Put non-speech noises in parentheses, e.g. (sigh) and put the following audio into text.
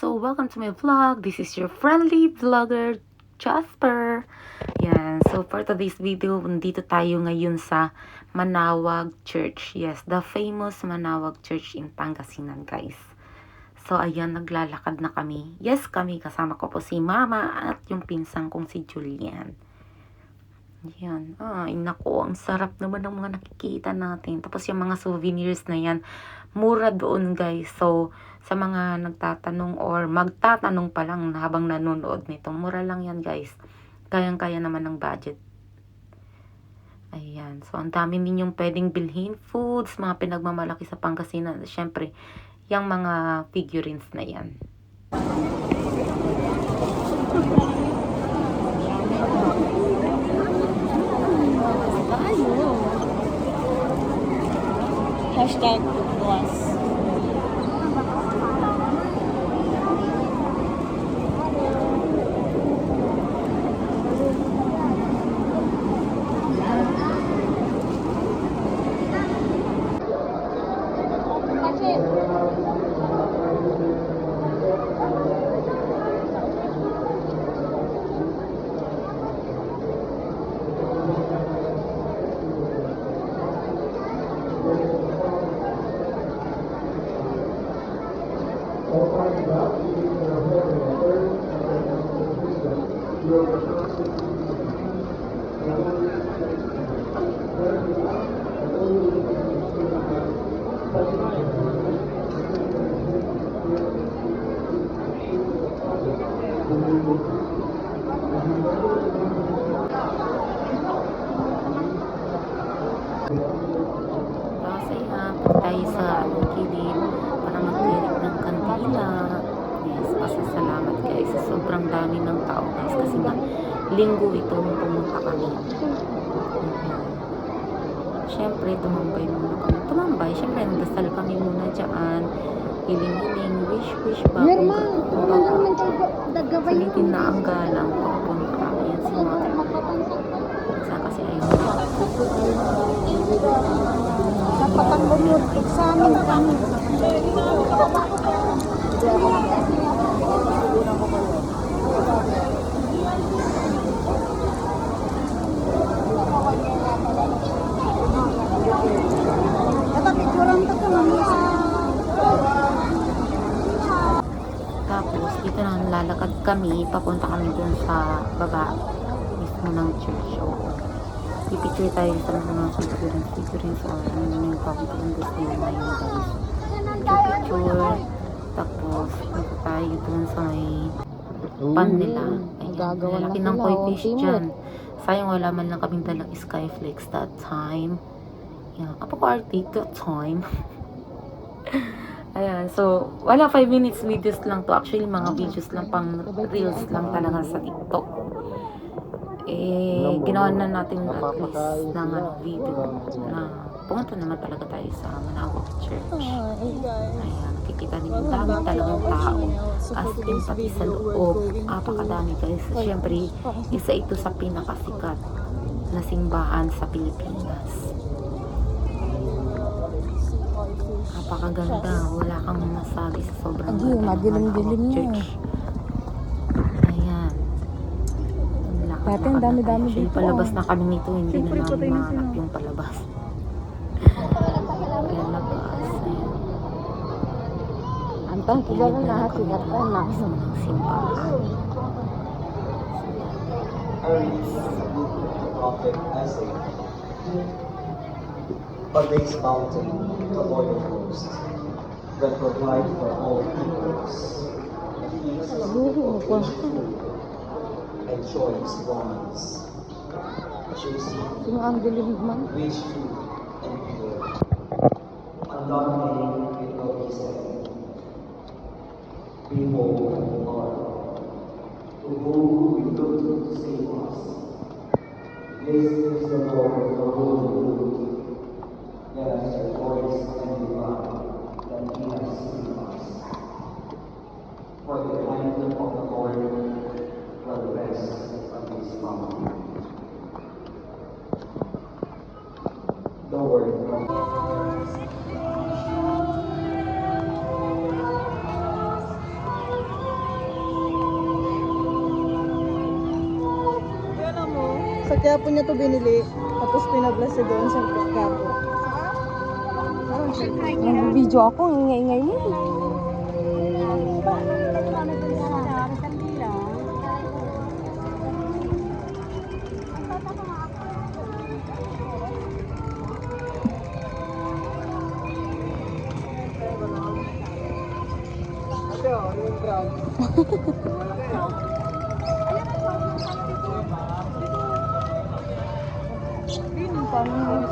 So, welcome to my vlog. This is your friendly vlogger, Jasper. Yan. So, for today's video, nandito tayo ngayon sa Manawag Church. Yes, the famous Manawag Church in Pangasinan, guys. So, ayan, naglalakad na kami. Yes, kami. Kasama ko po si Mama at yung pinsang kong si Julian. Yan. Ay, nako, ang sarap naman ng mga nakikita natin. Tapos yung mga souvenirs na yan, mura doon guys. So, sa mga nagtatanong or magtatanong pa lang habang nanonood nito, mura lang yan guys. Kayang-kaya naman ng budget. Ayan. So, ang dami ninyong pwedeng bilhin. Foods, mga pinagmamalaki sa Pangasinan. Siyempre, yung mga figurines na yan. Hashtag was. Kasi nga, tayo sa anong kilid para magtirik ng kandila. Yes, pasasalamat guys. sa Sobrang dami ng tao guys. Kasi nga, linggo ito nung pumunta kami. Siyempre, tumambay muna kami. Tumambay, siyempre, nagdasal kami muna dyan. Hiling-hiling, wish-wish ba? Wala baga, naman tayo dagabay. Sulitin na ang galang pagpunta. Ayan si Mother. Minsan kasi ayaw na. Kapatang lumot, examen kami. Kata picturean ka ka mamaya. Tapos, dito na lalakad kami. Papunta kami dun sa baba mismo ng church. So, pipicture tayo sa mga figurines, figurines or ano na yung yung gusto nyo ngayon guys. Picture. Tapos, punta tayo dun sa may pan nila. Ayan, sila, ng koi oh, fish dyan. Sayang wala man lang kaming dalang skyflakes that time. Yan, apako-arty that time. (laughs) Ayan, so, wala 5 minutes videos lang to. Actually, mga videos lang pang reels lang talaga sa TikTok. Eh, ginawa na natin at least ng ano, video na pumunta naman talaga tayo sa Manawag Church. Ayan, nakikita niyo, ang dami talagang tao. As in, pati sa loob, apakadami guys. Siyempre, isa ito sa pinakasikat na simbahan sa Pilipinas. Napakaganda. Wala kang masabi sa sobrang ng madilim-dilim na. Church. Ayan. Ang Dati ang dami-dami dito, palabas ah. na kami nito. Hindi Siyempre, na namin na mahanap yung palabas. Ayan, labas. Ayan. Antang kilala na sikat doon na. mismo ng simbahan. prophet Isaiah. But this mountain, the Lord of hosts that provide for all peoples, and choice wines, juicy, rich food and pure, undominating with what he said. Behold, Lord, to whom we look to save us. This is the Lord of the Holy Let us. the word of God. kaya po niya to binili. Tapos pinabless niya doon sa kapo. Nag-video ako, ingay-ingay mo. Ano ba? (laughs) Hindi, nang pangin.